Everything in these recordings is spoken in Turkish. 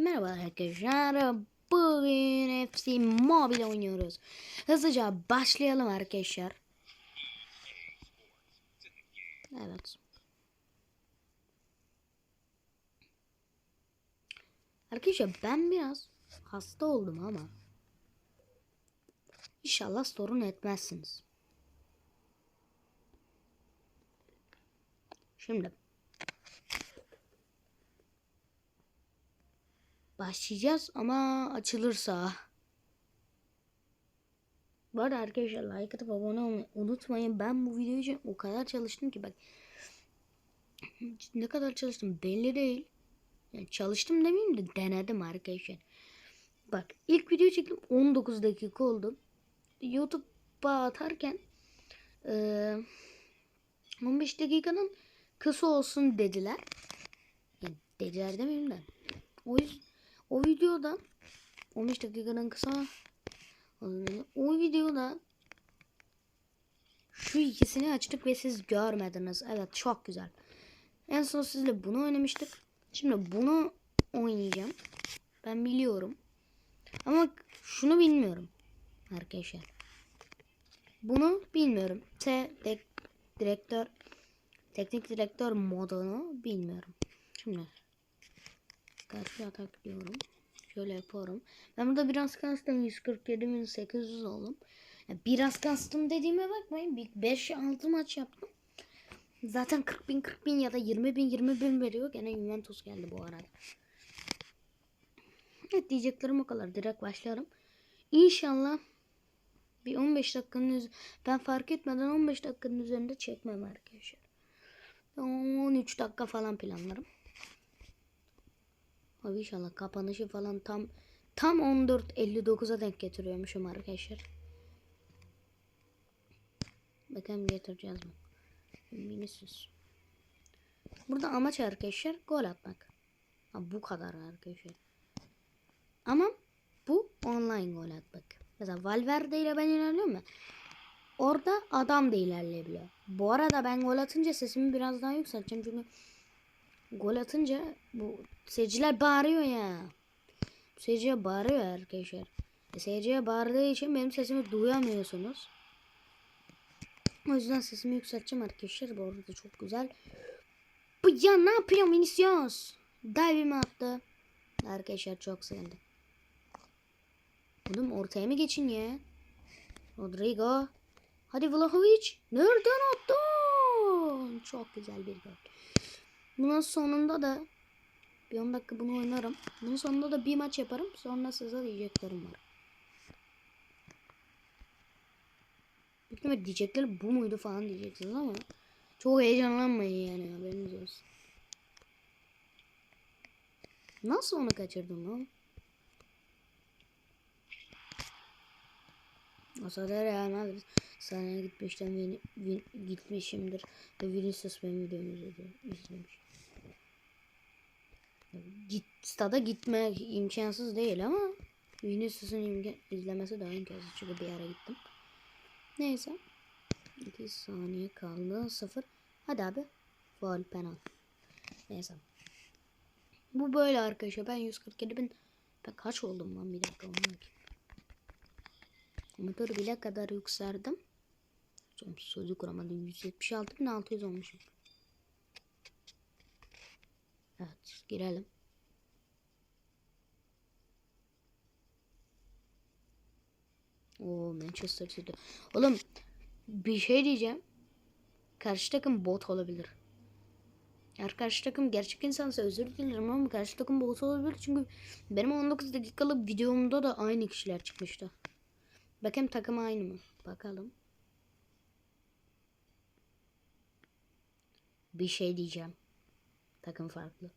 Merhaba arkadaşlar. Bugün FC Mobile oynuyoruz. Hızlıca başlayalım arkadaşlar. Evet. Arkadaşlar ben biraz hasta oldum ama İnşallah sorun etmezsiniz. Şimdi başlayacağız ama açılırsa. Bu arada arkadaşlar like atıp abone olmayı unutmayın. Ben bu video için o kadar çalıştım ki bak. Ne kadar çalıştım belli değil. Yani çalıştım demeyeyim de denedim arkadaşlar. Bak ilk video çektim 19 dakika oldu. YouTube'a atarken e, 15 dakikanın kısa olsun dediler. Yani dediler demeyeyim de. O yüzden o videoda 15 dakikanın kısa o videoda şu ikisini açtık ve siz görmediniz. Evet çok güzel. En son sizle bunu oynamıştık. Şimdi bunu oynayacağım. Ben biliyorum. Ama şunu bilmiyorum. Arkadaşlar. Bunu bilmiyorum. T direktör teknik direktör modunu bilmiyorum. Şimdi karşı atak diyorum. Şöyle yapıyorum. Ben burada biraz kastım 147.800 oldum. Biraz kastım dediğime bakmayın. 5-6 maç yaptım. Zaten 40 bin 40 bin ya da 20 bin 20 bin veriyor. Gene Juventus geldi bu arada. Evet diyeceklerim o kadar. Direkt başlarım. İnşallah bir 15 dakikanın üz- ben fark etmeden 15 dakikanın üzerinde çekmem arkadaşlar. 13 dakika falan planlarım. Abi inşallah kapanışı falan tam tam 14.59'a denk getiriyormuşum arkadaşlar. Bakalım getireceğiz mi? Vinicius. Burada amaç arkadaşlar gol atmak. Ha, bu kadar arkadaşlar. Ama bu online gol atmak. Mesela Valverde ile ben ilerliyorum ya. Orada adam da ilerleyebiliyor. Bu arada ben gol atınca sesimi biraz daha yükselteceğim çünkü gol atınca bu seyirciler bağırıyor ya. Seyirciye bağırıyor arkadaşlar. E, seyirciye bağırdığı için benim sesimi duyamıyorsunuz. O yüzden sesimi yükselteceğim arkadaşlar. Bu arada çok güzel. Bu ya ne yapıyor Vinicius? Dive'imi attı. Arkadaşlar çok sevindim. Oğlum ortaya mı geçin ya? Rodrigo. Hadi Vlahovic. Nereden attın? Çok güzel bir gol. Bunun sonunda da bir 10 dakika bunu oynarım. Bunun sonunda da bir maç yaparım. Sonra size diyeceklerim var. Büyük diyecekler bu muydu falan diyeceksiniz ama çok heyecanlanmayın yani haberiniz olsun. Nasıl onu kaçırdım lan? Sırada Real Madrid sahneye gitmişten vin, vin, gitmişimdir ve Vinicius benim videomu izlemiş. Git, stada gitme imkansız değil ama Vinicius'un izlemesi daha imkansız çünkü bir ara gittim. Neyse. 2 saniye kaldı. 0. Hadi abi. Faul penal. Neyse. Bu böyle arkadaşlar. Ben 147 bin. Ben kaç oldum lan bir dakika. Bakayım. Amatör bile kadar yükseldim. Son sözü kuramadım. 176.600 olmuşum. Evet. Girelim. Oo Manchester City. Oğlum bir şey diyeceğim. Karşı takım bot olabilir. Eğer karşı takım gerçek insansa özür dilerim ama karşı takım bot olabilir. Çünkü benim 19 dakikalık videomda da aynı kişiler çıkmıştı. Bakayım takım aynı mı? Bakalım. Bir şey diyeceğim. Takım farklı.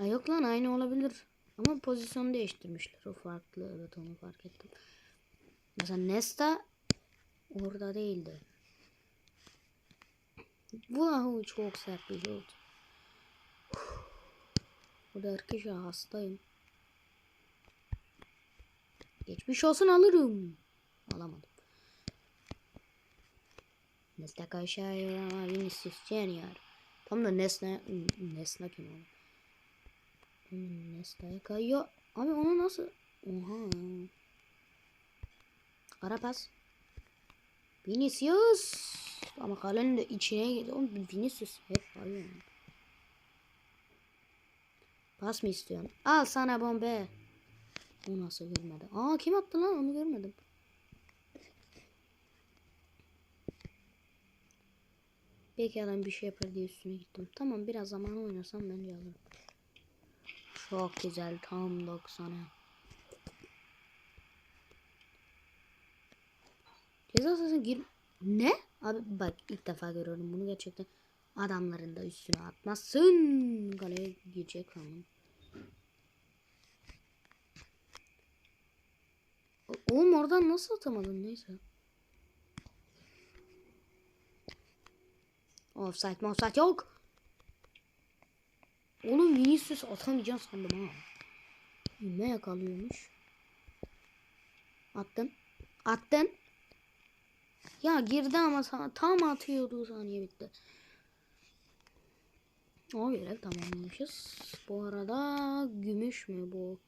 Ay yok lan aynı olabilir. Ama pozisyon değiştirmişler. O farklı. Evet onu fark ettim. Mesela Nesta orada değildi. Wow çok sert bir oldu. Burada arkadaşlar hastayım. Geçmiş olsun alırım. Alamadım. Nesta kaşar ama Vinicius Junior. Tam da Nesne Nesne kim o? Nesta'ya kayıyor. Abi onu nasıl? Oha. Ara pas. Vinicius. Ama kalenin de içine girdi. Oğlum Vinicius hep kayıyor. Pas mı istiyorsun? Al sana bombe. O nasıl görmedi? Aa kim attı lan onu görmedim. Adam bir şey yapar diye üstüne gittim. Tamam biraz zaman oynasam bence alırım. Çok güzel tam 90'a. Ceza sahasına gir... Ne? Abi bak ilk defa görüyorum bunu gerçekten. Adamların da üstüne atmasın. Kaleye girecek. O- Oğlum oradan nasıl atamadın neyse. Offside offside yok. Oğlum Vinicius atamayacağım sandım ha. Ne yakalıyormuş. Attın. Attın. Ya girdi ama sana tam atıyordu saniye bitti. O görev tamamlamışız. Bu arada gümüş mü bu?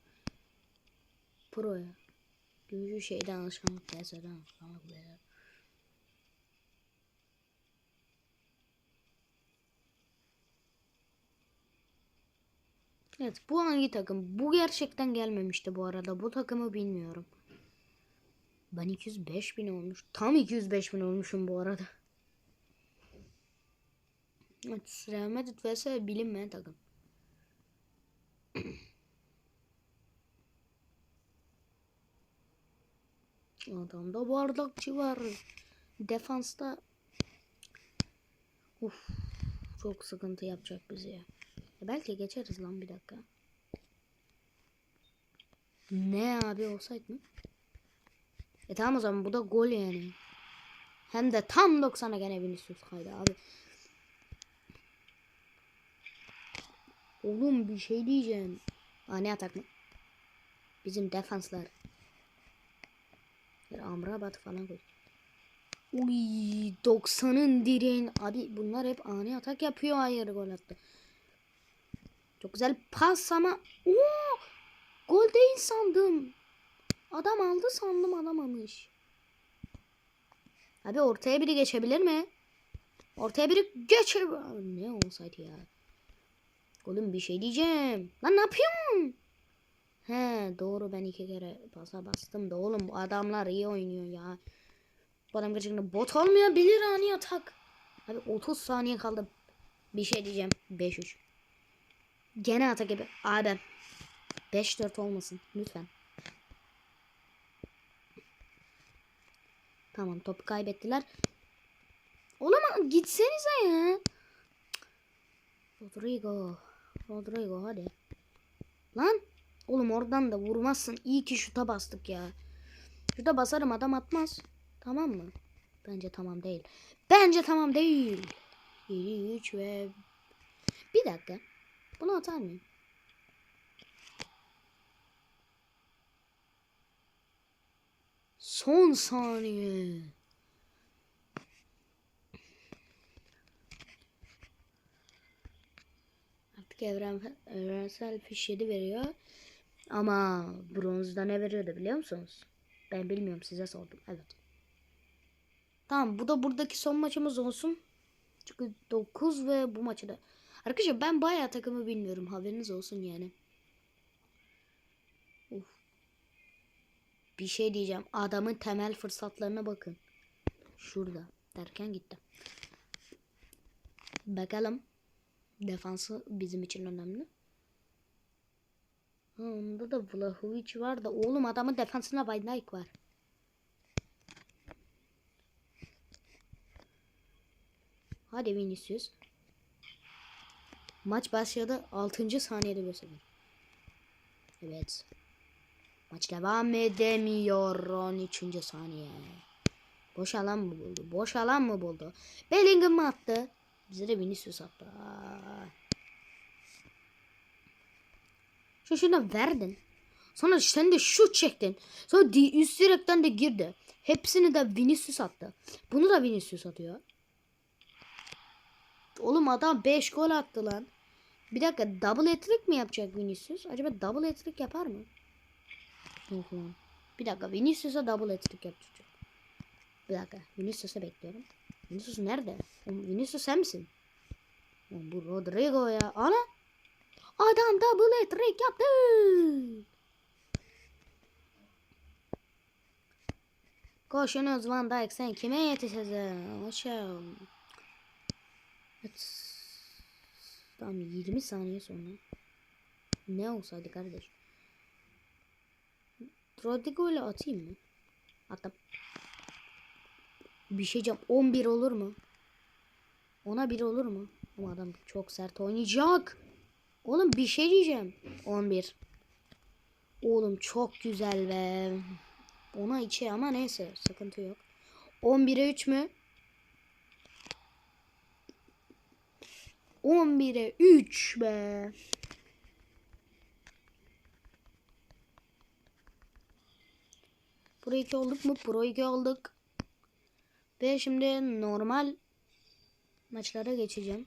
Pro'ya. Gümüşü şeyden alışkanlık PS'den alışkanlık beyler. Evet bu hangi takım? Bu gerçekten gelmemişti bu arada. Bu takımı bilmiyorum. Ben 205 bin olmuş. Tam 205 bin olmuşum bu arada. Evet, Real Madrid vs bilinmeyen takım. Adamda bardakçı var. Defansta Uf, çok sıkıntı yapacak bizi ya. Belki geçeriz lan bir dakika. Ne abi olsaydı mı? E tamam o zaman bu da gol yani. Hem de tam 90'a gene Vinicius kaydı abi. Oğlum bir şey diyeceğim. Aa ne atak mı? Bizim defanslar. Bir Amrabat falan koy. Uy 90'ın direğin. Abi bunlar hep ani atak yapıyor. Hayır gol attı. Çok güzel pas ama. Oo, gol değil sandım. Adam aldı sandım alamamış. Abi ortaya biri geçebilir mi? Ortaya biri geçer. Ne olsaydı ya. Oğlum bir şey diyeceğim. Lan ne yapıyorsun? He doğru ben iki kere pasa bastım da oğlum bu adamlar iyi oynuyor ya. Bu adam gerçekten bot olmayabilir ani atak. Abi 30 saniye kaldı. Bir şey diyeceğim. 5-3. Gene atak gibi. Abi 5-4 olmasın lütfen. Tamam topu kaybettiler. Oğlum gitsenize ya. Rodrigo. Rodrigo hadi. Lan. Oğlum oradan da vurmazsın. İyi ki şuta bastık ya. Şuta basarım adam atmaz. Tamam mı? Bence tamam değil. Bence tamam değil. 7 3 ve bir dakika. Bunu atar mıyım? Son saniye. Artık evren, evrensel fiş 7 veriyor. Ama bronzda ne veriyordu biliyor musunuz? Ben bilmiyorum size sordum. Evet. Tamam bu da buradaki son maçımız olsun. Çünkü 9 ve bu maçı da. Arkadaşlar ben bayağı takımı bilmiyorum. Haberiniz olsun yani. Uf. Bir şey diyeceğim. Adamın temel fırsatlarına bakın. Şurada. Derken gitti. Bakalım. Defansı bizim için önemli. Ha, onda da Vlahovic var da. Oğlum adamın defansına Van var. Hadi Vinicius. Maç başladı. 6. saniyede gösteriyor. Evet. Maç devam edemiyor. 13. saniye. Boş alan mı buldu? Boş alan mı buldu? Bellingham attı? Bize de Vinicius attı. Şu şuna verdin. Sonra sen de şut çektin. Sonra üst direkten de girdi. Hepsini de Vinicius attı. Bunu da Vinicius atıyor. Oğlum adam 5 gol attı lan. Bir dakika double hat-trick mi yapacak Vinicius? Acaba double hat-trick yapar mı? Yok lan. Bir dakika Vinicius'a double hat-trick yapacak. Bir dakika Vinicius'u bekliyorum. Vinicius nerede? Vinicius sen misin? Bu Rodrigo ya. Ana! Adam double hat-trick yaptı. Koşunuz Van Dijk sen kime yetişeceksin? Aşağı. Evet. Tamam 20 saniye sonra. Ne olsaydı kardeş? Rodrigo ile atayım mı? Attım. Bir şey diyeceğim. 11 olur mu? Ona 1 olur mu? Ama adam çok sert oynayacak. Oğlum bir şey diyeceğim. 11. Oğlum çok güzel be. Ona içe ama neyse sıkıntı yok. 11'e 3 mü? 11'e 3 be. Pro 2 olduk mu? Pro 2 olduk. Ve şimdi normal maçlara geçeceğim.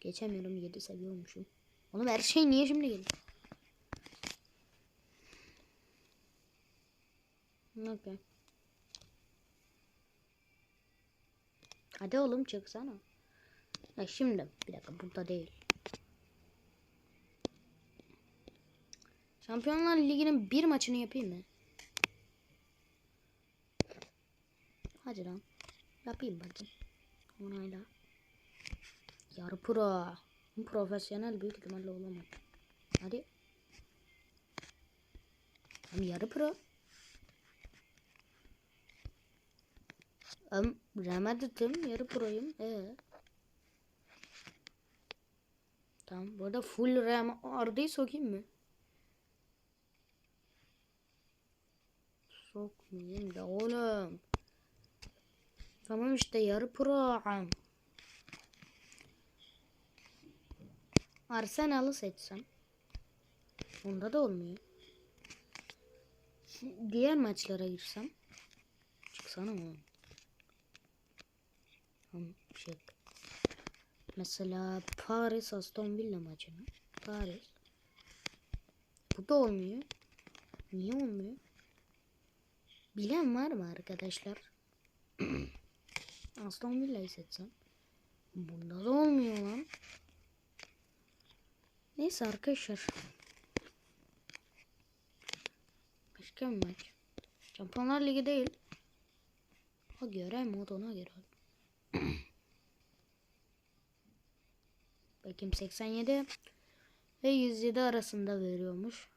Geçemiyorum 7 seviye olmuşum. Oğlum her şey niye şimdi geliyor? Okay. Hadi oğlum çıksana. Ha şimdi bir dakika burada değil. Şampiyonlar Ligi'nin bir maçını yapayım mı? Hadi lan. Yapayım bakayım. Onayla. Yarı pro. Profesyonel büyük ihtimalle olamam. Hadi. Hem yarı pro. Hem Remadet'im yarı proyum. Ee. Tamam. Bu arada full RAM Arda'yı sokayım mı? Sokmayayım da oğlum. Tamam işte yarı pro. Arsenal'ı seçsem. Onda da olmuyor. Diğer maçlara girsem. Çıksana oğlum. Tamam, Çık. Mesela Paris Aston Villa maçını. Paris. Bu da olmuyor. Niye olmuyor? Bilen var mı arkadaşlar? Aston Villa'yı seçsem. Bunda da olmuyor lan. Neyse arkadaşlar. Başka bir maç. Şampiyonlar Ligi değil. Ha göre mod ona göre. Bakayım 87 ve 107 arasında veriyormuş.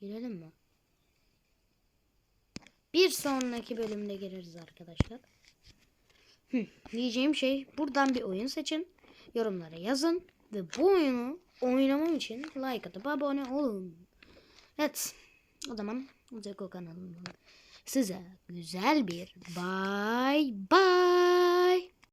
Girelim mi? Bir sonraki bölümde gireriz arkadaşlar. Hı, diyeceğim şey buradan bir oyun seçin. Yorumlara yazın. Ve bu oyunu oynamam için like atıp abone olun. Evet. O zaman Zeko kanalından size güzel bir bye bye.